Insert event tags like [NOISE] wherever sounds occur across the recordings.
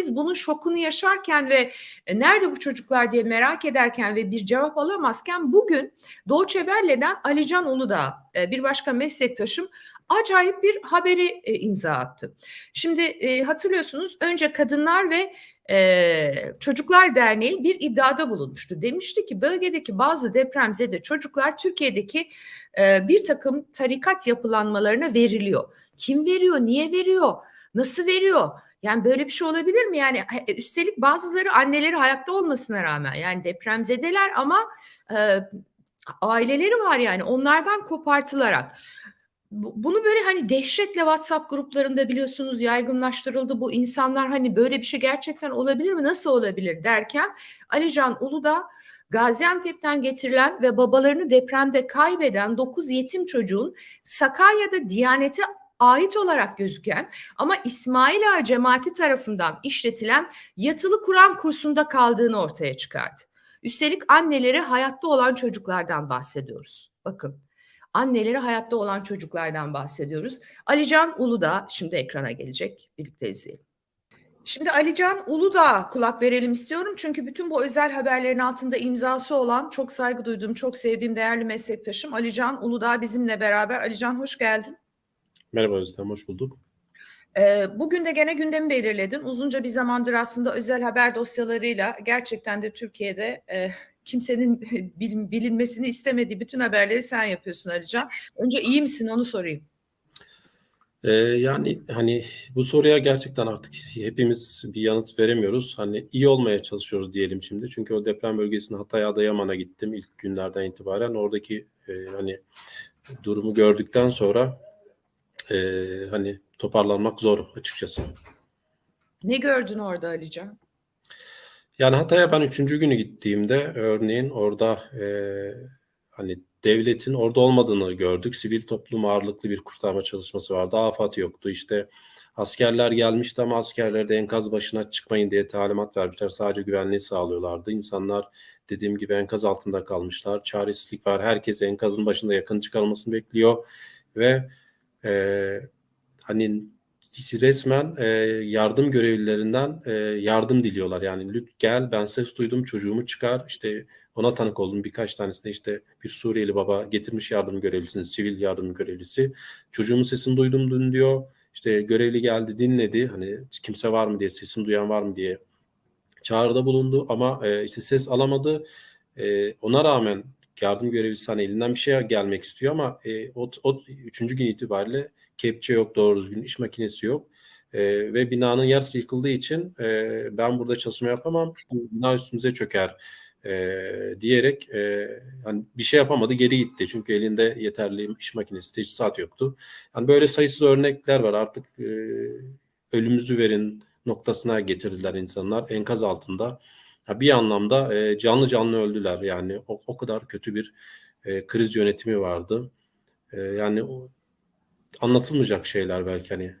biz bunun şokunu yaşarken ve e, nerede bu çocuklar diye merak ederken ve bir cevap alamazken bugün Doğu Welle'den Alican Uludağ e, bir başka meslektaşım acayip bir haberi e, imza attı. Şimdi hatırlıyorsunuz önce kadınlar ve e, Çocuklar Derneği bir iddiada bulunmuştu. Demişti ki bölgedeki bazı depremzede çocuklar Türkiye'deki e, bir takım tarikat yapılanmalarına veriliyor. Kim veriyor, niye veriyor, nasıl veriyor? Yani böyle bir şey olabilir mi? Yani e, üstelik bazıları anneleri hayatta olmasına rağmen yani depremzedeler ama e, aileleri var yani onlardan kopartılarak bunu böyle hani dehşetle WhatsApp gruplarında biliyorsunuz yaygınlaştırıldı. Bu insanlar hani böyle bir şey gerçekten olabilir mi? Nasıl olabilir derken Alican Uludağ Gaziantep'ten getirilen ve babalarını depremde kaybeden 9 yetim çocuğun Sakarya'da Diyanet'e ait olarak gözüken ama İsmail Ağa cemaati tarafından işletilen yatılı Kur'an kursunda kaldığını ortaya çıkardı. Üstelik anneleri hayatta olan çocuklardan bahsediyoruz. Bakın anneleri hayatta olan çocuklardan bahsediyoruz. Alican Uludağ şimdi ekrana gelecek. Birlikte izleyelim. Şimdi Alican Uludağ kulak verelim istiyorum. Çünkü bütün bu özel haberlerin altında imzası olan çok saygı duyduğum, çok sevdiğim değerli meslektaşım Alican Uludağ bizimle beraber. Alican hoş geldin. Merhaba Özlem, hoş bulduk. Bugün de gene gündemi belirledin. Uzunca bir zamandır aslında özel haber dosyalarıyla gerçekten de Türkiye'de kimsenin [LAUGHS] bilinmesini istemediği bütün haberleri sen yapıyorsun Alican. Önce iyi misin onu sorayım. Ee, yani hani bu soruya gerçekten artık hepimiz bir yanıt veremiyoruz. Hani iyi olmaya çalışıyoruz diyelim şimdi. Çünkü o deprem bölgesine Hatay Adıyaman'a gittim ilk günlerden itibaren. Oradaki e, hani durumu gördükten sonra e, hani toparlanmak zor açıkçası. Ne gördün orada Alican? Yani Hatay'a ben üçüncü günü gittiğimde örneğin orada e, hani devletin orada olmadığını gördük. Sivil toplum ağırlıklı bir kurtarma çalışması vardı. Afat yoktu. İşte askerler gelmişti ama askerler de enkaz başına çıkmayın diye talimat vermişler. Sadece güvenliği sağlıyorlardı. İnsanlar dediğim gibi enkaz altında kalmışlar. Çaresizlik var. Herkes enkazın başında yakın çıkarılmasını bekliyor. Ve e, hani resmen e, yardım görevlilerinden e, yardım diliyorlar. Yani lüt gel ben ses duydum çocuğumu çıkar. İşte ona tanık oldum. Birkaç tanesinde işte bir Suriyeli baba getirmiş yardım görevlisini sivil yardım görevlisi. Çocuğumun sesini duydum dün diyor. İşte görevli geldi dinledi. Hani kimse var mı diye sesini duyan var mı diye çağrıda bulundu. Ama e, işte ses alamadı. E, ona rağmen yardım görevlisi hani elinden bir şey gelmek istiyor ama e, o, o üçüncü gün itibariyle kepçe yok doğru düzgün iş makinesi yok e, ve binanın yarısı yıkıldığı için e, ben burada çalışma yapamam bina üstümüze çöker e, diyerek e, hani bir şey yapamadı geri gitti çünkü elinde yeterli iş makinesi teçhizat yoktu. Yani böyle sayısız örnekler var artık e, ölümümüzü verin noktasına getirdiler insanlar enkaz altında. Ha, bir anlamda e, canlı canlı öldüler yani o, o kadar kötü bir e, kriz yönetimi vardı. E, yani o, anlatılmayacak şeyler belki hani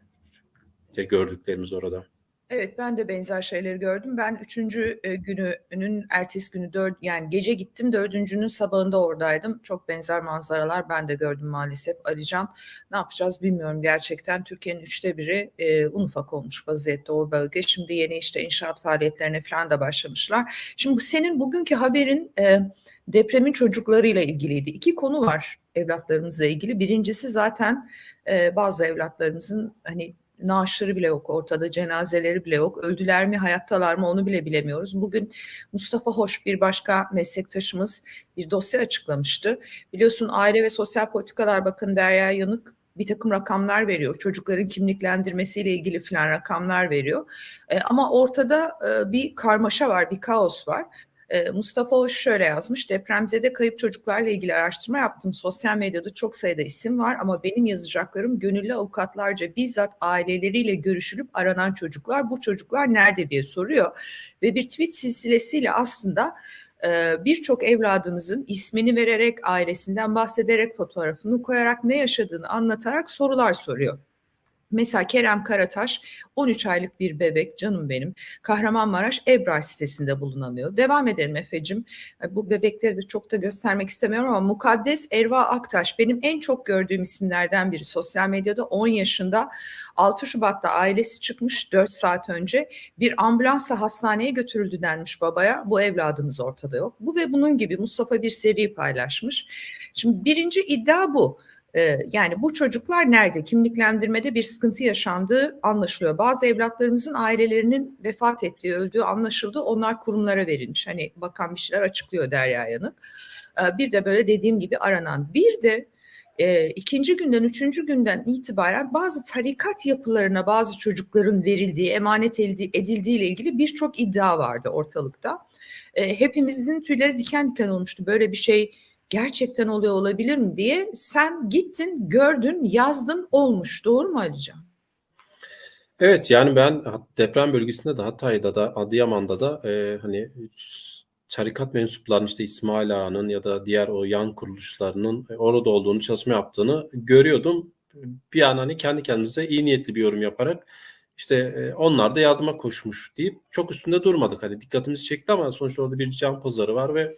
gördüklerimiz orada. Evet ben de benzer şeyleri gördüm. Ben üçüncü e, gününün ertesi günü dört yani gece gittim dördüncünün sabahında oradaydım. Çok benzer manzaralar ben de gördüm maalesef Alican. Ne yapacağız bilmiyorum gerçekten. Türkiye'nin üçte biri e, un ufak olmuş vaziyette o bölge. Şimdi yeni işte inşaat faaliyetlerine falan da başlamışlar. Şimdi senin bugünkü haberin e, depremin çocuklarıyla ilgiliydi. İki konu var evlatlarımızla ilgili. Birincisi zaten e, bazı evlatlarımızın hani naaşları bile yok ortada, cenazeleri bile yok. Öldüler mi, hayattalar mı onu bile bilemiyoruz. Bugün Mustafa Hoş bir başka meslektaşımız bir dosya açıklamıştı. Biliyorsun Aile ve Sosyal Politikalar Bakanı Derya Yanık bir takım rakamlar veriyor. Çocukların kimliklendirmesiyle ilgili filan rakamlar veriyor. E, ama ortada e, bir karmaşa var, bir kaos var. Ee, Mustafa Hoş şöyle yazmış. Depremzede kayıp çocuklarla ilgili araştırma yaptım. Sosyal medyada çok sayıda isim var ama benim yazacaklarım gönüllü avukatlarca bizzat aileleriyle görüşülüp aranan çocuklar. Bu çocuklar nerede diye soruyor. Ve bir tweet silsilesiyle aslında e, birçok evladımızın ismini vererek, ailesinden bahsederek, fotoğrafını koyarak ne yaşadığını anlatarak sorular soruyor. Mesela Kerem Karataş 13 aylık bir bebek canım benim. Kahramanmaraş Ebrar sitesinde bulunamıyor. Devam edelim Efe'cim. Bu bebekleri de çok da göstermek istemiyorum ama Mukaddes Erva Aktaş benim en çok gördüğüm isimlerden biri. Sosyal medyada 10 yaşında 6 Şubat'ta ailesi çıkmış 4 saat önce bir ambulansla hastaneye götürüldü denmiş babaya. Bu evladımız ortada yok. Bu ve bunun gibi Mustafa bir seri paylaşmış. Şimdi birinci iddia bu. Ee, yani bu çocuklar nerede? Kimliklendirmede bir sıkıntı yaşandığı anlaşılıyor. Bazı evlatlarımızın ailelerinin vefat ettiği, öldüğü anlaşıldı. Onlar kurumlara verilmiş. Hani bakan bir şeyler açıklıyor Derya Yanık. Ee, bir de böyle dediğim gibi aranan. Bir de e, ikinci günden, üçüncü günden itibaren bazı tarikat yapılarına bazı çocukların verildiği, emanet edildiği ile ilgili birçok iddia vardı ortalıkta. E, hepimizin tüyleri diken diken olmuştu. Böyle bir şey gerçekten oluyor olabilir mi diye sen gittin, gördün, yazdın, olmuş. Doğru mu Alican? Evet yani ben deprem bölgesinde de Hatay'da da Adıyaman'da da e, hani tarikat mensuplarının işte İsmail Ağa'nın ya da diğer o yan kuruluşlarının orada olduğunu, çalışma yaptığını görüyordum. Bir an hani kendi kendimize iyi niyetli bir yorum yaparak işte e, onlar da yardıma koşmuş deyip çok üstünde durmadık. Hani dikkatimizi çekti ama sonuçta orada bir can pazarı var ve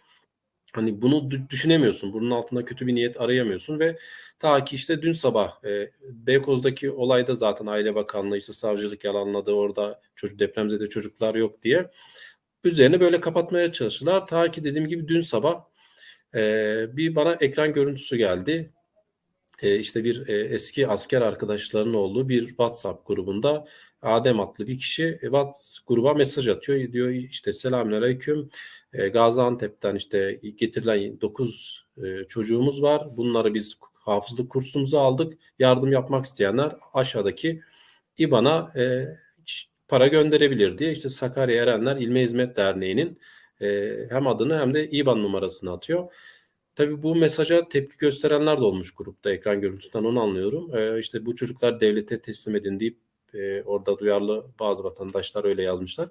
Hani bunu düşünemiyorsun. Bunun altında kötü bir niyet arayamıyorsun ve ta ki işte dün sabah e, Beykoz'daki olayda zaten Aile Bakanlığı işte savcılık yalanladı orada çocuk depremzede çocuklar yok diye. Üzerine böyle kapatmaya çalıştılar. Ta ki dediğim gibi dün sabah e, bir bana ekran görüntüsü geldi. E, işte bir e, eski asker arkadaşlarının olduğu bir WhatsApp grubunda Adem adlı bir kişi e, WhatsApp gruba mesaj atıyor. Diyor işte selamünaleyküm. E, Gaziantep'ten işte getirilen 9 e, çocuğumuz var. Bunları biz hafızlık kursumuza aldık. Yardım yapmak isteyenler aşağıdaki İBAN'a e, para gönderebilir diye işte Sakarya Erenler İlme Hizmet Derneği'nin hem adını hem de İBAN numarasını atıyor. Tabii bu mesaja tepki gösterenler de olmuş grupta ekran görüntüsünden onu anlıyorum. E, işte bu çocuklar devlete teslim edin deyip e, orada duyarlı bazı vatandaşlar öyle yazmışlar.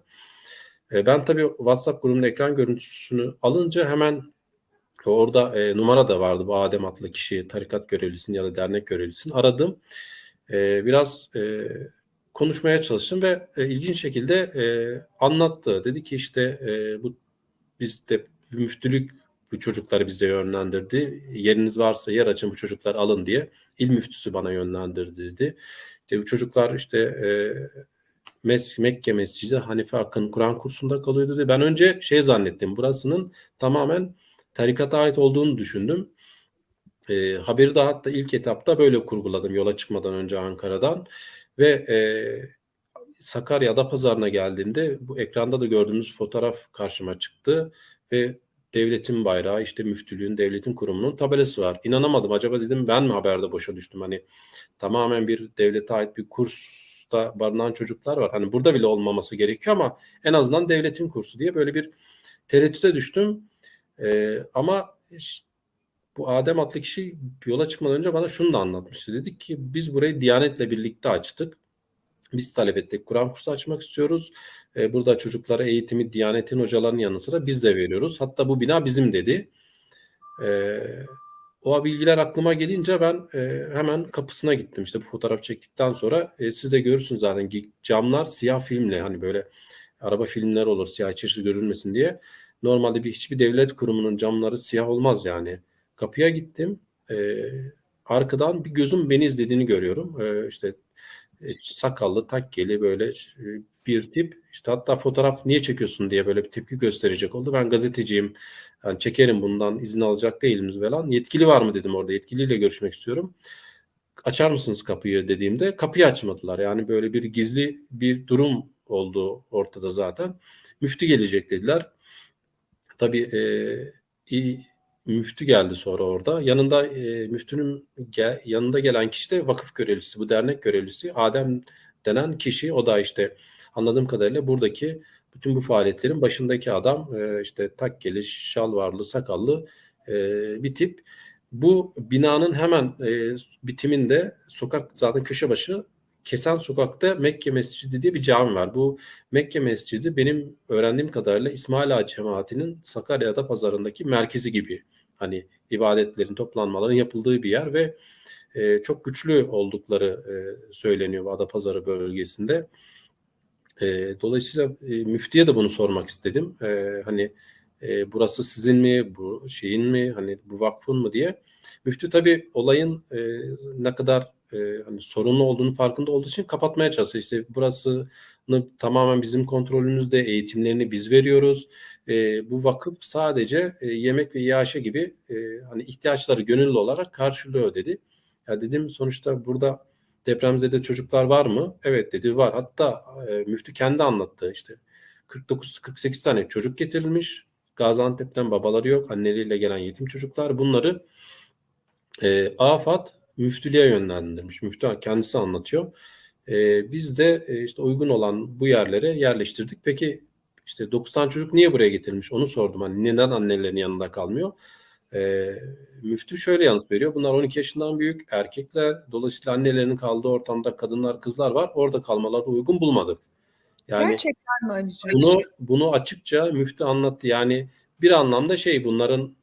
E, ben tabii WhatsApp grubunun ekran görüntüsünü alınca hemen orada e, numara da vardı bu Adem adlı kişi tarikat görevlisini ya da dernek görevlisini aradım. E, biraz e, konuşmaya çalıştım ve e, ilginç şekilde e, anlattı. Dedi ki işte e, bu bizde müftülük bu çocukları bize yönlendirdi. Yeriniz varsa yer açın bu çocuklar alın diye. İl müftüsü bana yönlendirdi dedi. Bu çocuklar işte e, Mes Mekke Mescidi Hanife Akın Kur'an kursunda kalıyordu dedi. Ben önce şey zannettim. Burasının tamamen tarikata ait olduğunu düşündüm. E, haberi de hatta ilk etapta böyle kurguladım yola çıkmadan önce Ankara'dan. Ve e, Sakarya'da pazarına geldiğimde bu ekranda da gördüğümüz fotoğraf karşıma çıktı ve devletin bayrağı işte müftülüğün devletin kurumunun tabelası var. İnanamadım acaba dedim ben mi haberde boşa düştüm hani tamamen bir devlete ait bir kursta barınan çocuklar var. Hani burada bile olmaması gerekiyor ama en azından devletin kursu diye böyle bir tereddüte düştüm. Ee, ama bu Adem adlı kişi yola çıkmadan önce bana şunu da anlatmıştı. Dedik ki biz burayı Diyanet'le birlikte açtık. Biz talep ettik. Kur'an kursu açmak istiyoruz. Ee, burada çocuklara eğitimi Diyanet'in hocalarının yanı sıra biz de veriyoruz. Hatta bu bina bizim dedi. Ee, o bilgiler aklıma gelince ben e, hemen kapısına gittim. İşte bu fotoğraf çektikten sonra e, siz de görürsünüz zaten camlar siyah filmle hani böyle araba filmler olur siyah içerisi görülmesin diye. Normalde bir hiçbir devlet kurumunun camları siyah olmaz yani. Kapıya gittim. E, arkadan bir gözüm beni izlediğini görüyorum. E, işte e, sakallı, takkeli böyle e, bir tip. İşte hatta fotoğraf niye çekiyorsun diye böyle bir tepki gösterecek oldu. Ben gazeteciyim. Yani çekerim bundan izin alacak değiliz falan. Yetkili var mı dedim orada. Yetkiliyle görüşmek istiyorum. Açar mısınız kapıyı dediğimde kapıyı açmadılar. Yani böyle bir gizli bir durum oldu ortada zaten. Müftü gelecek dediler. Tabii e, müftü geldi sonra orada. Yanında e, müftünün gel, yanında gelen kişi de vakıf görevlisi, bu dernek görevlisi. Adem denen kişi o da işte anladığım kadarıyla buradaki bütün bu faaliyetlerin başındaki adam e, işte takkeli, şalvarlı, sakallı e, bir tip. Bu binanın hemen e, bitiminde sokak zaten köşe başı Kesen Sokak'ta Mekke Mescidi diye bir cami var. Bu Mekke Mescidi benim öğrendiğim kadarıyla İsmail Ağa cemaatinin Sakarya'da pazarındaki merkezi gibi. Hani ibadetlerin, toplanmaların yapıldığı bir yer ve e, çok güçlü oldukları e, söyleniyor Adapazarı bölgesinde. E, dolayısıyla e, müftiye de bunu sormak istedim. E, hani e, burası sizin mi, bu şeyin mi, hani bu vakfın mı diye. Müftü tabii olayın e, ne kadar e, hani sorunlu olduğunu farkında olduğu için kapatmaya çalışıyor. İşte burasını tamamen bizim kontrolümüzde, eğitimlerini biz veriyoruz. E, bu vakıf sadece e, yemek ve iaşe gibi e, hani ihtiyaçları gönüllü olarak karşılıyor dedi. Ya dedim sonuçta burada depremzede çocuklar var mı? Evet dedi var. Hatta e, müftü kendi anlattı işte 49-48 tane çocuk getirilmiş. Gaziantep'ten babaları yok. Anneleriyle gelen yetim çocuklar. Bunları e, AFAD müftülüğe yönlendirmiş. Müftü kendisi anlatıyor. E, biz de e, işte uygun olan bu yerlere yerleştirdik. Peki işte 9 tane çocuk niye buraya getirilmiş? Onu sordum. Hani neden annelerin yanında kalmıyor? E, müftü şöyle yanıt veriyor. Bunlar 12 yaşından büyük erkekler. Dolayısıyla annelerinin kaldığı ortamda kadınlar, kızlar var. Orada kalmaları uygun bulmadık. Yani Gerçekten mi Alican? Bunu, bunu açıkça müftü anlattı. Yani bir anlamda şey bunların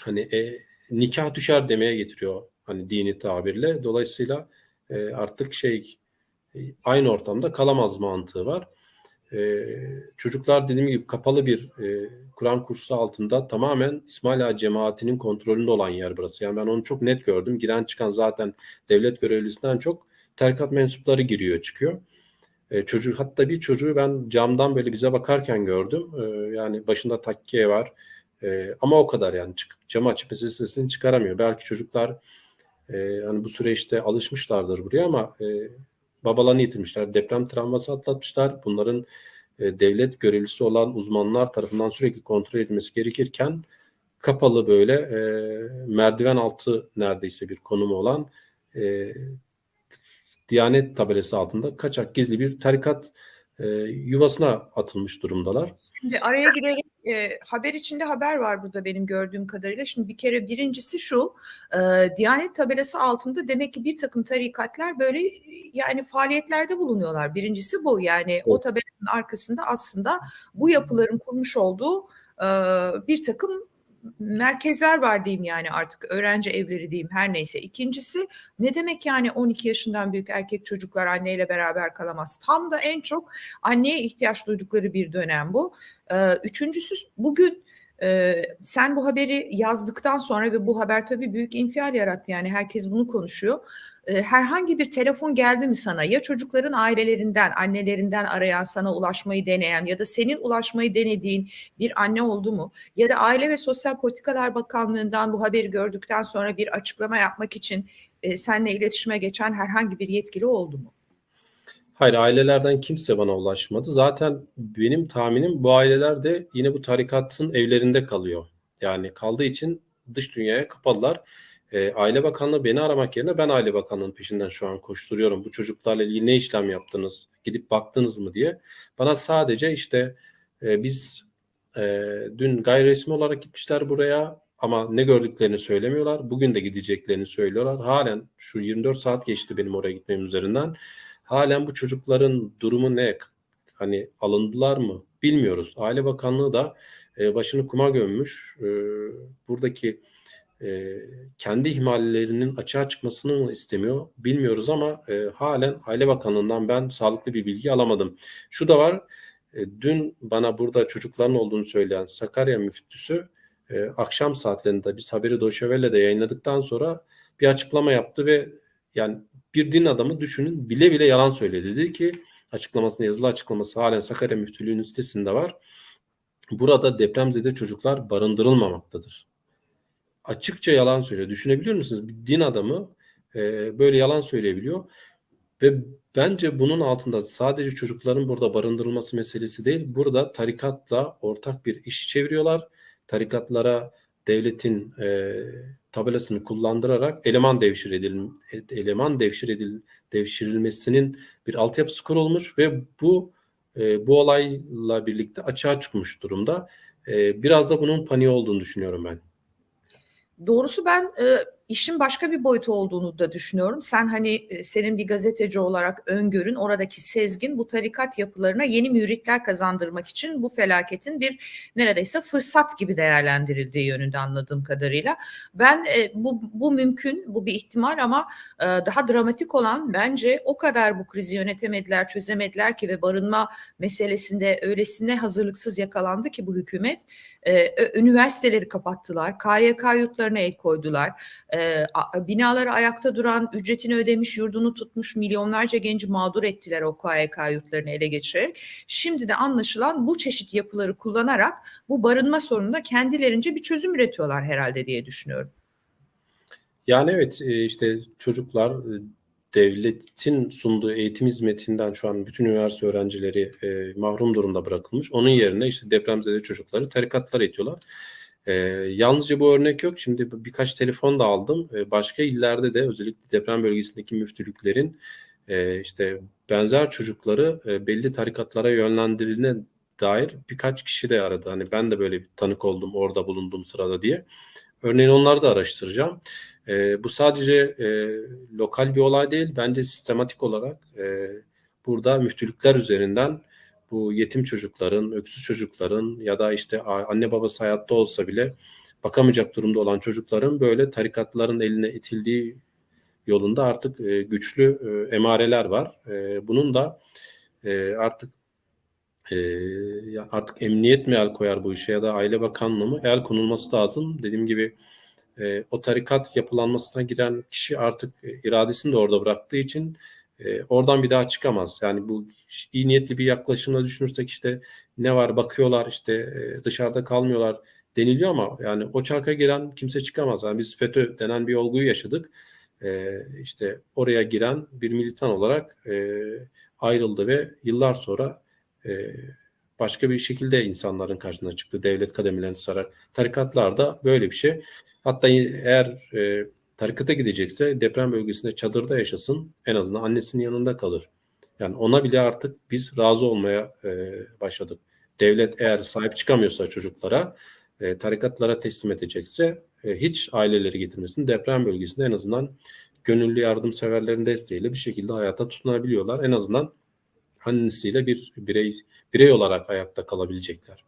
hani e, nikah düşer demeye getiriyor hani dini tabirle. Dolayısıyla e, artık şey e, aynı ortamda kalamaz mantığı var. E, çocuklar dediğim gibi kapalı bir e, Kur'an kursu altında tamamen İsmail Ağa cemaatinin kontrolünde olan yer burası. Yani ben onu çok net gördüm. Giren çıkan zaten devlet görevlisinden çok tarikat mensupları giriyor çıkıyor. E, çocuk hatta bir çocuğu ben camdan böyle bize bakarken gördüm. E, yani başında takkiye var. E, ama o kadar yani çık, camı açıp sesini çıkaramıyor. Belki çocuklar e, hani bu süreçte alışmışlardır buraya ama e, babalarını yitirmişler. Deprem travması atlatmışlar. Bunların e, devlet görevlisi olan uzmanlar tarafından sürekli kontrol edilmesi gerekirken kapalı böyle e, merdiven altı neredeyse bir konumu olan e, Diyanet tabelası altında kaçak gizli bir tarikat e, yuvasına atılmış durumdalar. Şimdi araya girerek e, haber içinde haber var burada benim gördüğüm kadarıyla. Şimdi bir kere birincisi şu, e, Diyanet tabelası altında demek ki bir takım tarikatlar böyle yani faaliyetlerde bulunuyorlar. Birincisi bu yani evet. o tabelanın arkasında aslında bu yapıların kurmuş olduğu e, bir takım merkezler var diyeyim yani artık öğrenci evleri diyeyim her neyse. İkincisi ne demek yani 12 yaşından büyük erkek çocuklar anneyle beraber kalamaz. Tam da en çok anneye ihtiyaç duydukları bir dönem bu. Üçüncüsü bugün ee, sen bu haberi yazdıktan sonra ve bu haber tabii büyük infial yarattı yani herkes bunu konuşuyor. Ee, herhangi bir telefon geldi mi sana ya çocukların ailelerinden, annelerinden arayan sana ulaşmayı deneyen ya da senin ulaşmayı denediğin bir anne oldu mu? Ya da Aile ve Sosyal Politikalar Bakanlığı'ndan bu haberi gördükten sonra bir açıklama yapmak için e, seninle iletişime geçen herhangi bir yetkili oldu mu? Hayır ailelerden kimse bana ulaşmadı. Zaten benim tahminim bu aileler de yine bu tarikatın evlerinde kalıyor. Yani kaldığı için dış dünyaya kapalılar. E, Aile Bakanlığı beni aramak yerine ben Aile Bakanlığı'nın peşinden şu an koşturuyorum. Bu çocuklarla ilgili ne işlem yaptınız? Gidip baktınız mı diye. Bana sadece işte e, biz e, dün gayri resmi olarak gitmişler buraya ama ne gördüklerini söylemiyorlar. Bugün de gideceklerini söylüyorlar. Halen şu 24 saat geçti benim oraya gitmem üzerinden. Halen bu çocukların durumu ne? Hani alındılar mı? Bilmiyoruz. Aile Bakanlığı da e, başını kuma gömmüş. E, buradaki e, kendi ihmallerinin açığa çıkmasını mı istemiyor bilmiyoruz ama e, halen Aile Bakanlığı'ndan ben sağlıklı bir bilgi alamadım. Şu da var, e, dün bana burada çocukların olduğunu söyleyen Sakarya müftüsü e, akşam saatlerinde biz haberi Doşevelle'de yayınladıktan sonra bir açıklama yaptı ve yani bir din adamı düşünün bile bile yalan söyledi. Dedi ki açıklamasında yazılı açıklaması halen Sakarya Müftülüğü'nün sitesinde var. Burada depremzede çocuklar barındırılmamaktadır. Açıkça yalan söylüyor. Düşünebiliyor musunuz? Bir din adamı e, böyle yalan söyleyebiliyor. Ve bence bunun altında sadece çocukların burada barındırılması meselesi değil. Burada tarikatla ortak bir iş çeviriyorlar. Tarikatlara devletin e, tabelasını kullandırarak eleman devşir edil eleman devşir edil devşirilmesinin bir altyapısı kurulmuş ve bu e, bu olayla birlikte açığa çıkmış durumda. E, biraz da bunun paniği olduğunu düşünüyorum ben. Doğrusu ben e, işin başka bir boyutu olduğunu da düşünüyorum. Sen hani e, senin bir gazeteci olarak öngörün oradaki sezgin bu tarikat yapılarına yeni müritler kazandırmak için bu felaketin bir neredeyse fırsat gibi değerlendirildiği yönünde anladığım kadarıyla. Ben e, bu, bu mümkün, bu bir ihtimal ama e, daha dramatik olan bence o kadar bu krizi yönetemediler, çözemediler ki ve barınma meselesinde öylesine hazırlıksız yakalandı ki bu hükümet e, üniversiteleri kapattılar, KYK yurtlarına el koydular, e, binaları ayakta duran, ücretini ödemiş, yurdunu tutmuş milyonlarca genci mağdur ettiler o KYK yurtlarını ele geçirerek. Şimdi de anlaşılan bu çeşit yapıları kullanarak bu barınma sorununa kendilerince bir çözüm üretiyorlar herhalde diye düşünüyorum. Yani evet e, işte çocuklar e, devletin sunduğu eğitim hizmetinden şu an bütün üniversite öğrencileri e, mahrum durumda bırakılmış. Onun yerine işte depremzede çocukları tarikatlar itiyorlar. E, yalnızca bu örnek yok. Şimdi birkaç telefon da aldım. E, başka illerde de özellikle deprem bölgesindeki müftülüklerin e, işte benzer çocukları e, belli tarikatlara yönlendirildiğine dair birkaç kişi de aradı. Hani ben de böyle bir tanık oldum orada bulunduğum sırada diye. Örneğin onları da araştıracağım. E, bu sadece e, lokal bir olay değil. Bence sistematik olarak e, burada müftülükler üzerinden bu yetim çocukların, öksüz çocukların ya da işte anne babası hayatta olsa bile bakamayacak durumda olan çocukların böyle tarikatların eline itildiği yolunda artık e, güçlü e, emareler var. E, bunun da e, artık e, artık emniyet mi el koyar bu işe ya da Aile Bakanlığı mı el konulması lazım. Dediğim gibi e, o tarikat yapılanmasına giren kişi artık e, iradesini de orada bıraktığı için e, oradan bir daha çıkamaz. Yani bu iyi niyetli bir yaklaşımla düşünürsek işte ne var bakıyorlar işte e, dışarıda kalmıyorlar deniliyor ama yani o çarka giren kimse çıkamaz. Yani biz FETÖ denen bir olguyu yaşadık. E, işte oraya giren bir militan olarak e, ayrıldı ve yıllar sonra e, başka bir şekilde insanların karşısına çıktı. Devlet kademelerini sarar. Tarikatlarda böyle bir şey. Hatta eğer e, tarikata gidecekse deprem bölgesinde çadırda yaşasın en azından annesinin yanında kalır. Yani ona bile artık biz razı olmaya e, başladık. Devlet eğer sahip çıkamıyorsa çocuklara e, tarikatlara teslim edecekse e, hiç aileleri getirmesin. Deprem bölgesinde en azından gönüllü yardımseverlerin desteğiyle bir şekilde hayata tutunabiliyorlar. En azından annesiyle bir birey birey olarak hayatta kalabilecekler.